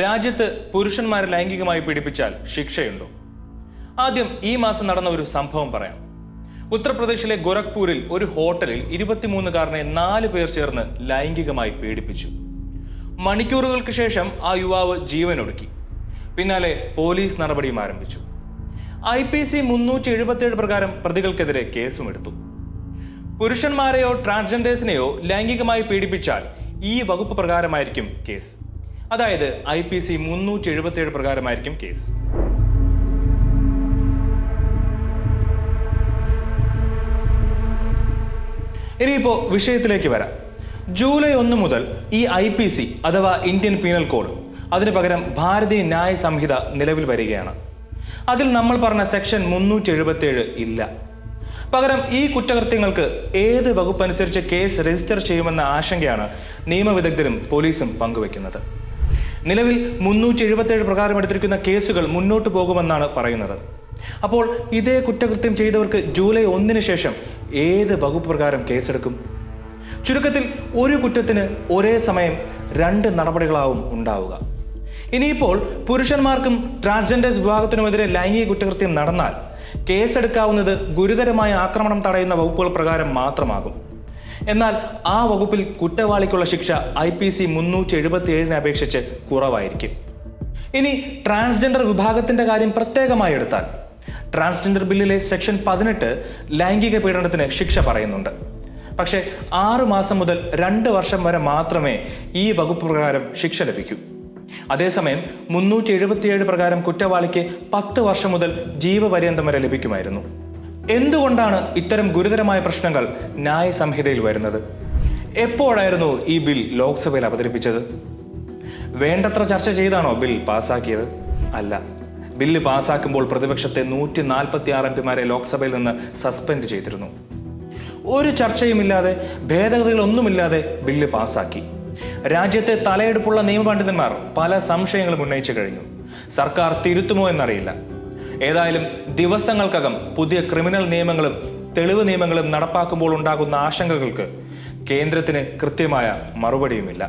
രാജ്യത്ത് പുരുഷന്മാരെ ലൈംഗികമായി പീഡിപ്പിച്ചാൽ ശിക്ഷയുണ്ടോ? ആദ്യം ഈ മാസം നടന്ന ഒരു സംഭവം പറയാം. ഉത്തർപ്രദേശിലെ ഗോരഖ്പൂരിൽ ഒരു ഹോട്ടലിൽ ഇരുപത്തിമൂന്നുകാരനെ നാല് പേർ ചേർന്ന് ലൈംഗികമായി പീഡിപ്പിച്ചു. മണിക്കൂറുകൾക്ക് ശേഷം ആ യുവാവ് ജീവനൊടുക്കി. പിന്നാലെ പോലീസ് നടപടിയും ആരംഭിച്ചു. ഐ പി സി മുന്നൂറ്റി എഴുപത്തിയേഴ് പ്രകാരം പ്രതികൾക്കെതിരെ കേസും എടുത്തു പുരുഷന്മാരെയോ ട്രാൻസ്ജെൻഡേഴ്സിനെയോ ലൈംഗികമായി പീഡിപ്പിച്ചാൽ ഈ വകുപ്പ് പ്രകാരമായിരിക്കും കേസ്. അതായത് ഐ പി സി മുന്നൂറ്റി എഴുപത്തി ഏഴ് പ്രകാരമായിരിക്കും കേസ്. ഇനിയിപ്പോ വിഷയത്തിലേക്ക് വരാം. ജൂലൈ ഒന്ന് മുതൽ ഈ ഐ പി സി അഥവാ ഇന്ത്യൻ പീനൽ കോഡ് അതിനു പകരം ഭാരതീയ ന്യായ സംഹിത നിലവിൽ വരികയാണ്. അതിൽ നമ്മൾ പറഞ്ഞ സെക്ഷൻ മുന്നൂറ്റി എഴുപത്തിയേഴ് ഇല്ല. പകരം ഈ കുറ്റകൃത്യങ്ങൾക്ക് ഏത് വകുപ്പനുസരിച്ച് കേസ് രജിസ്റ്റർ ചെയ്യുമെന്ന ആശങ്കയാണ് നിയമവിദഗ്ധരും പോലീസും പങ്കുവെക്കുന്നത്. നിലവിൽ മുന്നൂറ്റി എഴുപത്തേഴ് പ്രകാരം എടുത്തിരിക്കുന്ന കേസുകൾ മുന്നോട്ട് പോകുമെന്നാണ് പറയുന്നത്. അപ്പോൾ ഇതേ കുറ്റകൃത്യം ചെയ്തവർക്ക് ജൂലൈ ഒന്നിന് ശേഷം ഏത് വകുപ്പ് പ്രകാരം കേസെടുക്കും? ചുരുക്കത്തിൽ ഒരു കുറ്റത്തിന് ഒരേ സമയം രണ്ട് നടപടികളാവും ഉണ്ടാവുക. ഇനിയിപ്പോൾ പുരുഷന്മാർക്കും ട്രാൻസ്ജെൻഡേഴ്സ് വിഭാഗത്തിനുമെതിരെ ലൈംഗിക കുറ്റകൃത്യം നടന്നാൽ കേസെടുക്കാവുന്നത് ഗുരുതരമായ ആക്രമണം തടയുന്ന വകുപ്പുകൾ പ്രകാരം മാത്രമാകും. എന്നാൽ ആ വകുപ്പിൽ കുറ്റവാളിക്കുള്ള ശിക്ഷ ഐ പി സി മുന്നൂറ്റി എഴുപത്തി ഏഴിനെ അപേക്ഷിച്ച് കുറവായിരിക്കും. ഇനി ട്രാൻസ്ജെൻഡർ വിഭാഗത്തിന്റെ കാര്യം പ്രത്യേകമായി എടുത്താൽ ട്രാൻസ്ജെൻഡർ ബില്ലിലെ സെക്ഷൻ പതിനെട്ട് ലൈംഗിക പീഡനത്തിന് ശിക്ഷ പറയുന്നുണ്ട്. പക്ഷേ ആറു മാസം മുതൽ രണ്ട് വർഷം വരെ മാത്രമേ ഈ വകുപ്പ് പ്രകാരം ശിക്ഷ ലഭിക്കൂ. അതേസമയം മുന്നൂറ്റി എഴുപത്തിയേഴ് പ്രകാരം കുറ്റവാളിക്ക് പത്ത് വർഷം മുതൽ ജീവപര്യന്തം വരെ ലഭിക്കുമായിരുന്നു. എന്തുകൊണ്ടാണ് ഇത്തരം ഗുരുതരമായ പ്രശ്നങ്ങൾ ന്യായ സംഹിതയിൽ വരുന്നത്? എപ്പോഴായിരുന്നു ഈ ബിൽ ലോക്സഭയിൽ അവതരിപ്പിച്ചത്? വേണ്ടത്ര ചർച്ച ചെയ്താണോ ബിൽ പാസ്സാക്കിയത് അല്ല. ബില്ല് പാസ്സാക്കുമ്പോൾ പ്രതിപക്ഷത്തെ നൂറ്റി നാൽപ്പത്തി ആറ് എം പിമാരെ ലോക്സഭയിൽ നിന്ന് സസ്പെൻഡ് ചെയ്തിരുന്നു. ഒരു ചർച്ചയുമില്ലാതെ ഭേദഗതികളൊന്നുമില്ലാതെ ബില്ല് പാസ്സാക്കി രാജ്യത്തെ തലയെടുപ്പുള്ള നിയമപണ്ഡിതന്മാർ പല സംശയങ്ങളും ഉന്നയിച്ചു കഴിഞ്ഞു. സർക്കാർ തിരുത്തുമോ എന്നറിയില്ല. ഏതായാലും ദിവസങ്ങൾക്കകം പുതിയ ക്രിമിനൽ നിയമങ്ങളും തെളിവ് നിയമങ്ങളും നടപ്പാക്കുമ്പോൾ ഉണ്ടാകുന്ന ആശങ്കകൾക്ക് കേന്ദ്രത്തിന് കൃത്യമായ മറുപടിയുമില്ല.